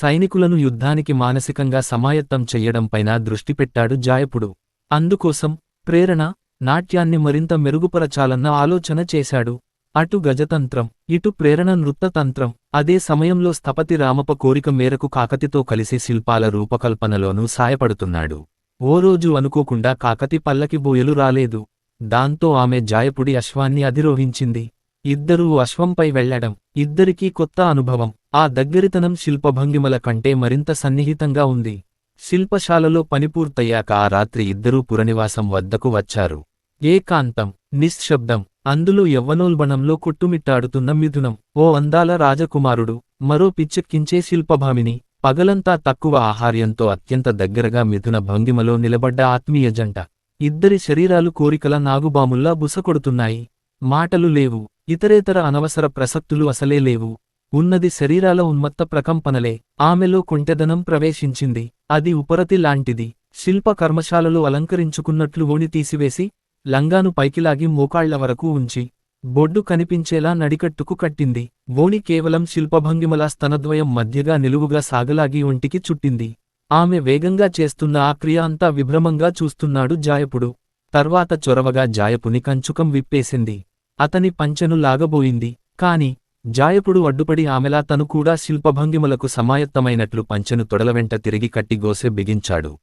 సైనికులను యుద్ధానికి మానసికంగా సమాయత్తం చెయ్యడంపైన దృష్టి పెట్టాడు జాయపుడు. అందుకోసం ప్రేరణ నాట్యాన్ని మరింత మెరుగుపరచాలన్న ఆలోచన చేశాడు. అటు గజతంత్రం ఇటు ప్రేరణ నృత్తతంత్రం అదే సమయంలో స్థపతి రామప కోరిక మేరకు కాకతితో కలిసి శిల్పాల రూపకల్పనలోనూ సాయపడుతున్నాడు. ఓ రోజు అనుకోకుండా కాకతి పల్లకి బోయలు రాలేదు. దాంతో ఆమె జాయపుడి అశ్వాన్ని అధిరోహించింది. ఇద్దరూ అశ్వంపై వెళ్ళడం ఇద్దరికీ కొత్త అనుభవం. ఆ దగ్గరితనం శిల్పభంగిమల కంటే మరింత సన్నిహితంగా ఉంది. శిల్పశాలలో పని పూర్తయ్యాక ఆ రాత్రి ఇద్దరూ పురనివాసం వద్దకు వచ్చారు. ఏకాంతం నిశ్శబ్దం అందులో యవ్వనోల్బణంలో కొట్టుమిట్టాడుతున్న మిథునం. ఓ అందాల రాజకుమారుడు మరో పిచ్చెక్కించే శిల్పభామిని పగలంతా తక్కువ ఆహార్యంతో అత్యంత దగ్గరగా మిథున భంగిమలో నిలబడ్డ ఆత్మీయ జంట. ఇద్దరి శరీరాలు కోరికల నాగుబాముల్లా బుసకొడుతున్నాయి మాటలు లేవు ఇతరేతర అనవసర ప్రసక్తులు అసలే లేవు. ఉన్నది శరీరాల ఉన్మత్త ప్రకంపనలే. ఆమెలో కుంటెదనం ప్రవేశించింది. అది ఉపరతి లాంటిది. శిల్ప కర్మశాలలో అలంకరించుకున్నట్లు ఓణి తీసివేసి లంగాను పైకిలాగి మోకాళ్ళ వరకు ఉంచి బొడ్డు కనిపించేలా నడికట్టుకు కట్టింది. ఓణి కేవలం శిల్పభంగిమల స్తనద్వయం మధ్యగా నిలువుగా సాగలాగి ఒంటికి చుట్టింది. ఆమె వేగంగా చేస్తున్న ఆ క్రియ అంతా విభ్రమంగా చూస్తున్నాడు జాయపుడు. తర్వాత చొరవగా జాయపుని కంచుకం విప్పేసింది. అతని పంచెను లాగబోయింది. కాని జాయపుడు అడ్డుపడి ఆమెలా తను కూడా శిల్పభంగిమలకు సమాయత్తమైనట్లు పంచెను తొడలవెంట తిరిగి కట్టిగోసే బిగించాడు.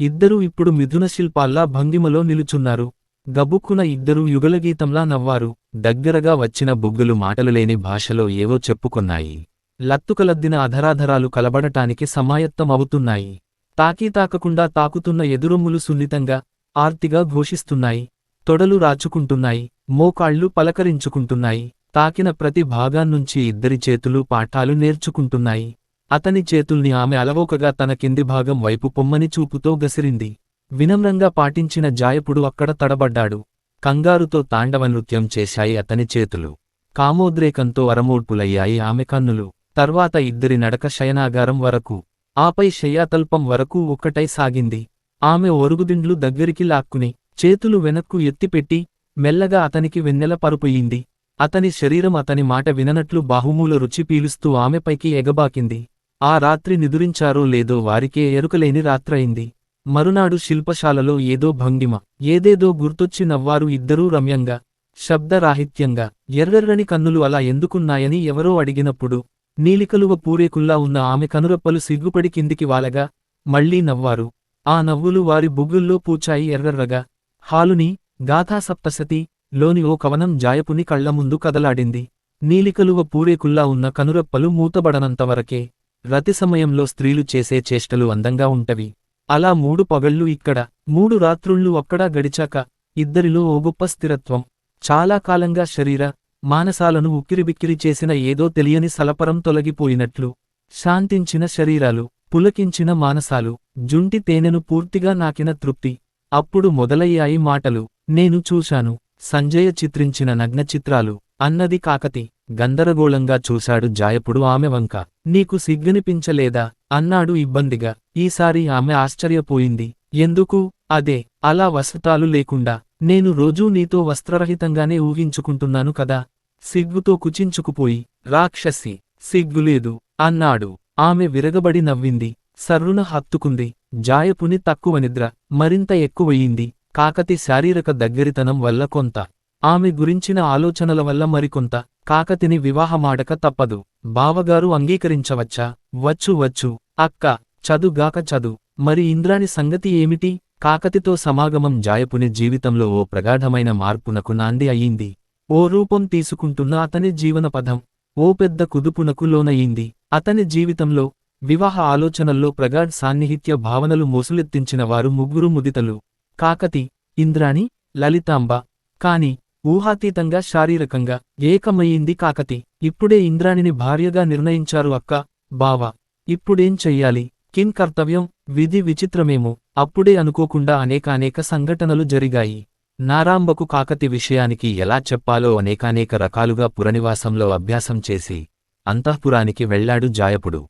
ఇద్దరూ ఇప్పుడు మిథున శిల్పాల్లా భంగిమలో నిలుచున్నారు. గబుక్కున ఇద్దరూ యుగలగీతంలా నవ్వారు. దగ్గరగా వచ్చిన బుగ్గులు మాటలు లేని భాషలో ఏవో చెప్పుకొన్నాయి. లత్తుకలద్దిన అధరాధరాలు కలబడటానికి సమాయత్తమవుతున్నాయి. తాకీ తాకకుండా తాకుతున్న ఎదురొమ్ములు సున్నితంగా ఆర్తిగా ఘోషిస్తున్నాయి. తొడలు రాచుకుంటున్నాయి. మోకాళ్ళు పలకరించుకుంటున్నాయి. తాకిన ప్రతి భాగాన్నుంచి ఇద్దరి చేతులు పాఠాలు నేర్చుకుంటున్నాయి. అతని చేతుల్ని ఆమె అలవోకగా తన కింది భాగం వైపు పొమ్మని చూపుతో గసిరింది. వినమ్రంగా పాటించిన జాయపుడు అక్కడ తడబడ్డాడు. కంగారుతో తాండవ నృత్యం చేశాయి అతని చేతులు. కామోద్రేకంతో అరమోడ్పులయ్యాయి ఆమె కన్నులు. తర్వాత ఇద్దరి నడక శయనాగారం వరకు. ఆపై శయ్యాతల్పం వరకు ఒక్కటై సాగింది. ఆమె ఒరుగుదిండ్లు దగ్గరికి లాక్కుని చేతులు వెనక్కు ఎత్తిపెట్టి మెల్లగా అతనికి వెన్నెల పరుపుయింది అతని శరీరం అతని మాట విననట్లు బాహుమూల రుచి పీలుస్తూ ఆమెపైకి ఎగబాకింది. ఆ రాత్రి నిదురించారో లేదో వారికే ఎరుకలేని రాత్రయింది. మరునాడు శిల్పశాలలో ఏదో భంగిమ ఏదేదో గుర్తొచ్చి నవ్వారు ఇద్దరూ రమ్యంగా శబ్దరాహిత్యంగా. ఎర్రెర్రని కన్నులు అలా ఎందుకున్నాయని ఎవరో అడిగినప్పుడు నీలికలువ పూరేకుల్లా ఉన్న ఆమె కనురప్పలు సిగ్గుపడి కిందికి వాలగా మళ్ళీ నవ్వారు. ఆ నవ్వులు వారి బుగ్గుల్లో పూచాయి ఎర్రర్రగా. హాలుని గాథాసప్తశతి లోని ఓ కవనం జాయపుని కళ్ళ ముందు కదలాడింది. నీలికలువ పూరేకుల్లా ఉన్న కనురప్పలు మూతబడనంతవరకే రతి సమయంలో స్త్రీలు చేసే చేష్టలు అందంగా ఉంటవి. అలా మూడు పగళ్ళు ఇక్కడ మూడు రాత్రుళ్ళు అక్కడా గడిచాక ఇద్దరిలో ఓ గొప్ప స్థిరత్వం. చాలా కాలంగా శరీర మానసాలను ఉక్కిరిబిక్కిరి చేసిన ఏదో తెలియని సలపరం తొలగిపోయినట్లు శాంతించిన శరీరాలు పులకించిన మానసాలు జుంటి తేనెను పూర్తిగా నాకిన తృప్తి. అప్పుడు మొదలయ్యాయి మాటలు. నేను చూశాను. సంజయ చిత్రించిన నగ్న చిత్రాలు అన్నది కాకతి గందరగోళంగా చూశాడు జాయపుడు ఆమె వంక. నీకు సిగ్గనిపించలేదా? అన్నాడు ఇబ్బందిగా. ఈసారి ఆమె ఆశ్చర్యపోయింది. ఎందుకు? అదే అలా వసతాలు లేకుండా. నేను రోజూ నీతో వస్త్రరహితంగానే ఊహించుకుంటున్నాను కదా. సిగ్గుతో కుచించుకుపోయి రాక్షసి సిగ్గులేదు అన్నాడు. ఆమె విరగబడి నవ్వింది. సర్రున హత్తుకుంది. జాయపుని తక్కువ నిద్ర మరింత ఎక్కువయింది. కాకతి శారీరక దగ్గరితనం వల్ల కొంత. ఆమె గురించిన ఆలోచనల వల్ల మరికొంత. కాకతిని వివాహమాడక తప్పదు. బావగారు అంగీకరించవచ్చా? వచ్చు వచ్చు. అక్క చదుగాక చదు. మరి ఇంద్రాని సంగతి ఏమిటి? కాకతితో సమాగమం జాయపుని జీవితంలో ఓ ప్రగాఢమైన మార్పునకు నాంది అయింది. ఓ రూపం తీసుకుంటున్న అతని జీవనపథం ఓ పెద్ద కుదుపునకు లోనయింది. అతని జీవితంలో వివాహ ఆలోచనల్లో ప్రగాఢ్ సాన్నిహిత్య భావనలు మోసులెత్తించిన వారు ముగ్గురు ముదితలు. కాకతి ఇంద్రాణి లలితాంబ. కాని ఊహాతీతంగా శారీరకంగా ఏకమయ్యింది కాకతి. ఇప్పుడే ఇంద్రాణిని భార్యగా నిర్ణయించారు అక్క బావ. ఇప్పుడేం చెయ్యాలి? కిన్ కర్తవ్యం? విధి విచిత్రమేమో? అప్పుడే అనుకోకుండా అనేకానేక సంఘటనలు జరిగాయి. నారాంబకు కాకతి విషయానికి ఎలా చెప్పాలో అనేకానేక రకాలుగా పురనివాసంలో అభ్యాసం చేసి అంతఃపురానికి వెళ్ళాడు జాయపుడు.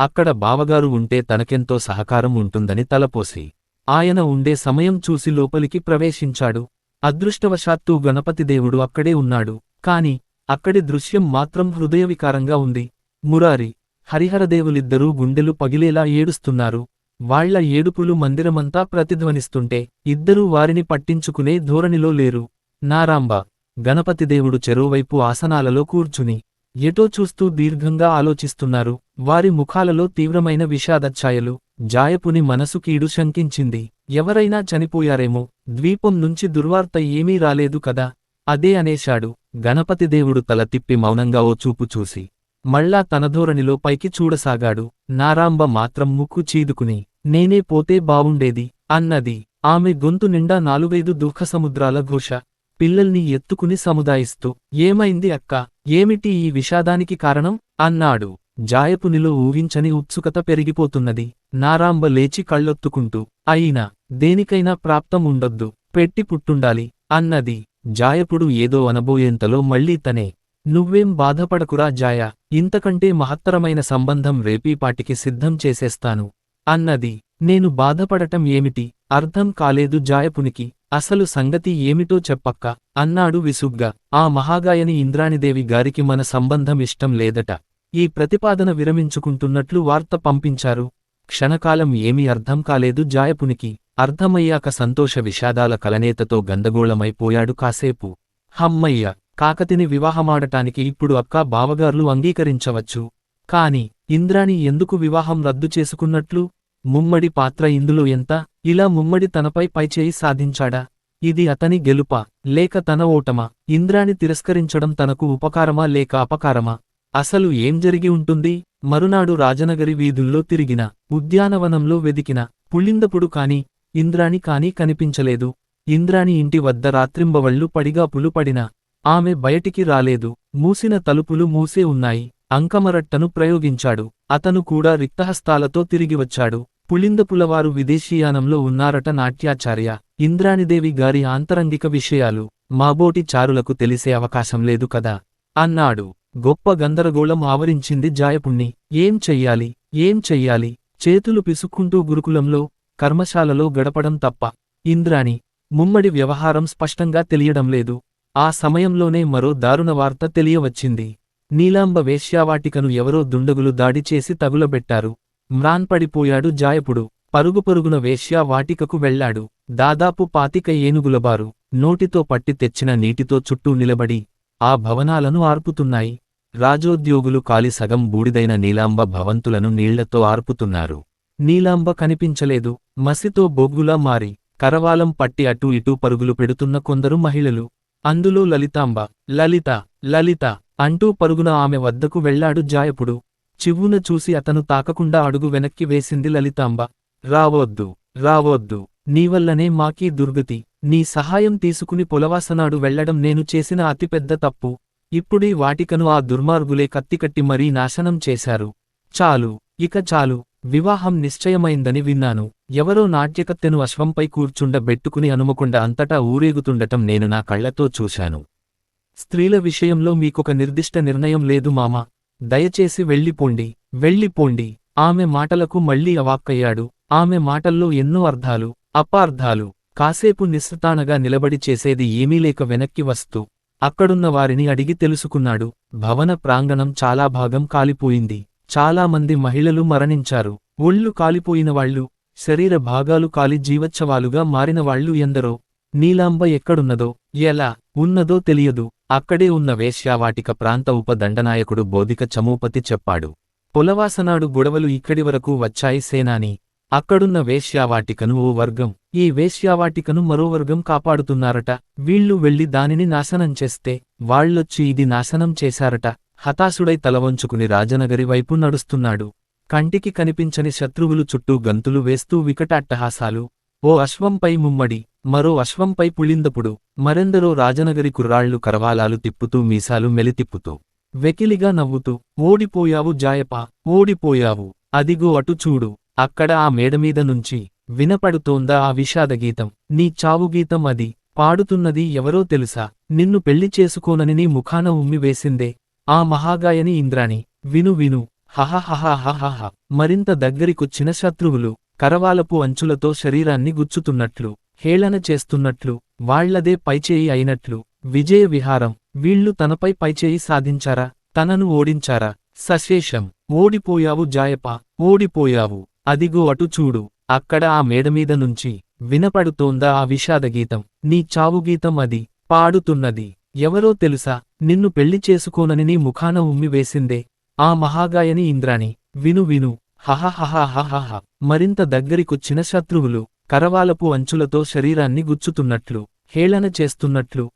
అక్కడ బావగారు ఉంటే తనకెంతో సహకారం ఉంటుందని తలపోసి. ఆయన ఉండే సమయం చూసి లోపలికి ప్రవేశించాడు. అదృష్టవశాత్తు గణపతిదేవుడు అక్కడే ఉన్నాడు. కాని అక్కడి దృశ్యం మాత్రం హృదయవికారంగా ఉంది. మురారి హరిహరదేవులిద్దరూ గుండెలు పగిలేలా ఏడుస్తున్నారు. వాళ్ళ ఏడుపులు మందిరమంతా ప్రతిధ్వనిస్తుంటే ఇద్దరూ వారిని పట్టించుకునే ధోరణిలో లేరు. నారాంబ గణపతిదేవుడు చెరోవైపు ఆసనాలలో కూర్చుని ఎటో చూస్తూ దీర్ఘంగా ఆలోచిస్తున్నారు. వారి ముఖాలలో తీవ్రమైన విషాదఛాయలు జాయపుని మనసు కీడు శంకించింది. ఎవరైనా చనిపోయారేమో ద్వీపం నుంచి దుర్వార్త ఏమీ రాలేదు కదా? అదే అనేశాడు. గణపతిదేవుడు తల తిప్పి మౌనంగా ఓ చూపు చూసి మళ్ళా తన ధోరణిలో పైకి చూడసాగాడు. నారాంబ మాత్రం ముక్కు చీదుకుని నేనే పోతే బావుండేది అన్నది. ఆమె గొంతు నిండా నాలుగైదు దుఃఖసముద్రాల ఘోష. పిల్లల్ని ఎత్తుకుని సముదాయిస్తూ ఏమైంది అక్క? ఏమిటి ఈ విషాదానికి కారణం? అన్నాడు. జాయపునిలో ఊహించని ఉత్సుకత పెరిగిపోతున్నది. నారాంబ లేచి కళ్ళొత్తుకుంటూ అయినా దేనికైనా ప్రాప్తం ఉండొద్దు పెట్టి పుట్టుండాలి అన్నది. జాయపుడు ఏదో అనబోయేంతలో మళ్ళీ తనే నువ్వేం బాధపడకురా జాయ ఇంతకంటే మహత్తరమైన సంబంధం రేపీపాటికి సిద్ధం చేసేస్తాను అన్నది. నేను బాధపడటం ఏమిటి? అర్థం కాలేదు జాయపునికి అసలు సంగతి ఏమిటో చెప్పక్క అన్నాడు విసుగ్గా. ఆ మహాగాయని ఇంద్రాణిదేవి గారికి మన సంబంధం ఇష్టం లేదట. ఈ ప్రతిపాదన విరమించుకుంటున్నట్లు వార్త పంపించారు. క్షణకాలం ఏమీ అర్థం కాలేదు జాయపునికి. అర్థమయ్యాక సంతోష విషాదాల కలనేతతో గందగోళమైపోయాడు కాసేపు. హమ్మయ్య! కాకతిని వివాహమాడటానికి ఇప్పుడు అక్క బావగార్లు అంగీకరించవచ్చు. కాని ఇంద్రాణి ఎందుకు వివాహం రద్దు చేసుకున్నట్లు? ముమ్మడి పాత్ర ఇందులో ఎంత? ఇలా ముమ్మడి తనపై పైచేయి సాధించాడా? ఇది అతని గెలుపా? లేక తన ఓటమా? ఇంద్రాణి తిరస్కరించడం తనకు ఉపకారమా లేక అపకారమా? అసలు ఏం జరిగి ఉంటుంది? మరునాడు రాజనగరి వీధుల్లో తిరిగిన ఉద్యానవనంలో వెదికిన పుళిందపుడు కాని ఇంద్రాణి కాని కనిపించలేదు. ఇంద్రాణి ఇంటి వద్ద రాత్రింబవళ్ళు పడిగాపులు పడిన ఆమె బయటికి రాలేదు. మూసిన తలుపులు మూసే ఉన్నాయి. అంకమరట్టను ప్రయోగించాడు. అతను కూడా రిక్తహస్తాలతో తిరిగివచ్చాడు పుళిందపులవారు విదేశీయానంలో ఉన్నారట నాట్యాచార్య. ఇంద్రాణిదేవి గారి ఆంతరంగిక విషయాలు మాబోటి చారులకు తెలిసే అవకాశం లేదు కదా? అన్నాడు. గొప్ప గందరగోళం ఆవరించింది జాయపుణ్ణి. ఏం చెయ్యాలి? ఏం చెయ్యాలి? చేతులు పిసుక్కుంటూ గురుకులంలో కర్మశాలలో గడపడం తప్ప. ఇంద్రాణి ముమ్మడి వ్యవహారం స్పష్టంగా తెలియడం లేదు. ఆ సమయంలోనే మరో దారుణ వార్త తెలియవచ్చింది. నీలాంబ వేశ్యావాటికను ఎవరో దుండగులు దాడి చేసి తగులబెట్టారు. మ్రాన్పడిపోయాడు జాయపుడు. పరుగు పరుగున వేశ్యావాటికకు వెళ్ళాడు దాదాపు పాతిక ఏనుగులబారు నోటితో పట్టి తెచ్చిన నీటితో చుట్టూ నిలబడి ఆ భవనాలను ఆర్పుతున్నాయి. రాజోద్యోగులు కాలి సగం బూడిదైన నీలాంబ భవంతులను నీళ్ళతో ఆర్పుతున్నారు. నీలాంబ కనిపించలేదు. మసితో బొగ్గులా మారి కరవాలం పట్టి అటూ ఇటూ పరుగులు పెడుతున్న కొందరు మహిళలు. అందులో లలితాంబ లలిత లలిత అంటూ పరుగున ఆమె వద్దకు వెళ్ళాడు జాయపుడు. చివున చూసి అతను తాకకుండా అడుగు వెనక్కి వేసింది లలితాంబ. రావద్దు రావొద్దు నీవల్లనే మాకీ దుర్గతి. నీ సహాయం తీసుకుని పొలవాసనాడు వెళ్ళడం నేను చేసిన అతిపెద్ద తప్పు. ఇప్పుడీ వాటికను ఆ దుర్మార్గులే కత్తికట్టి మరీ నాశనం చేశారు. చాలు ఇక చాలు వివాహం నిశ్చయమైందని విన్నాను. ఎవరో నాట్యకత్తెను అశ్వంపై కూర్చుండబెట్టుకుని అనుమకుండా అంతటా ఊరేగుతుండటం నేను నా కళ్ళతో చూశాను. స్త్రీల విషయంలో మీకొక నిర్దిష్ట నిర్ణయం లేదు మామా. దయచేసి వెళ్ళిపోండి వెళ్ళిపోండి. ఆమె మాటలకు మళ్ళీ అవాక్కయ్యాడు. ఆమె మాటల్లో ఎన్నో అర్థాలు అపార్థాలు. కాసేపు నిస్సతానగా నిలబడి చేసేది ఏమీ లేక వెనక్కి వస్తూ అక్కడున్న వారిని అడిగి తెలుసుకున్నాడు. భవన ప్రాంగణం చాలా భాగం కాలిపోయింది. చాలామంది మహిళలు మరణించారు. ఒళ్ళు కాలిపోయినవాళ్ళు శరీర భాగాలు కాలి జీవచ్ఛవాలుగా మారినవాళ్ళు ఎందరో. నీలాంబ ఎక్కడున్నదో ఎలా ఉన్నదో తెలియదు. అక్కడే ఉన్న వేశ్యావాటిక ప్రాంత ఉపదండనాయకుడు బోధిక చమూపతి చెప్పాడు. పొలవాసనాడు గొడవలు ఇక్కడి వరకు వచ్చాయి సేనాని. అక్కడున్న వేశ్యావాటికను ఓ వర్గం ఈ వేశ్యావాటికను మరో వర్గం కాపాడుతున్నారట. వీళ్ళు వెళ్ళి దానిని నాశనం చేస్తే వాళ్ళొచ్చి ఇది నాశనం చేశారట. హతాశుడై తలవంచుకుని రాజనగరి వైపు నడుస్తున్నాడు. కంటికి కనిపించని శత్రువులు చుట్టూ గంతులు వేస్తూ వికటాట్టహాసాలు. ఓ అశ్వంపై ముమ్మడి మరో అశ్వంపై పుళిందపుడు మరెందరో రాజనగరి కుర్రాళ్ళు కరవాలాలు తిప్పుతూ మీసాలు మెలితిప్పుతూ. వెకిలిగా నవ్వుతూ ఓడిపోయావు జాయపా ఓడిపోయావు. అదిగో అటు చూడు. అక్కడ ఆ మేడమీద నుంచి వినపడుతోందా ఆ విషాదగీతం? నీ చావుగీతం అది. పాడుతున్నది ఎవరో తెలుసా? నిన్ను పెళ్ళి చేసుకోనని నీ ముఖాన ఉమ్మి వేసిందే ఆ మహాగాయని ఇంద్రాణి. విను విను. హహహహహహహ మరింత దగ్గరికొచ్చిన శత్రువులు కరవాలపు అంచులతో శరీరాన్ని గుచ్చుతున్నట్లు హేళన చేస్తున్నట్లు వాళ్ళదే పైచేయి అయినట్లు. విజయ విహారం. వీళ్ళు తనపై పైచేయి సాధించారా? తనను ఓడించారా? సశేషం. ఓడిపోయావు జాయప. ఓడిపోయావు. అదిగో అటు చూడు. అక్కడ ఆ మేడమీద నుంచి వినపడుతోందా ఆ విషాదగీతం. నీ చావుగీతం అది పాడుతున్నది. ఎవరో తెలుసా నిన్ను పెళ్ళి చేసుకోనని నీ ముఖాన ఉమ్మి వేసిందే. ఆ మహాగాయని ఇంద్రాణి విను విను. హహహహహహహ మరింత దగ్గరికొచ్చిన శత్రువులు కరవాలపు అంచులతో శరీరాన్ని గుచ్చుతున్నట్లు హేళన చేస్తున్నట్లు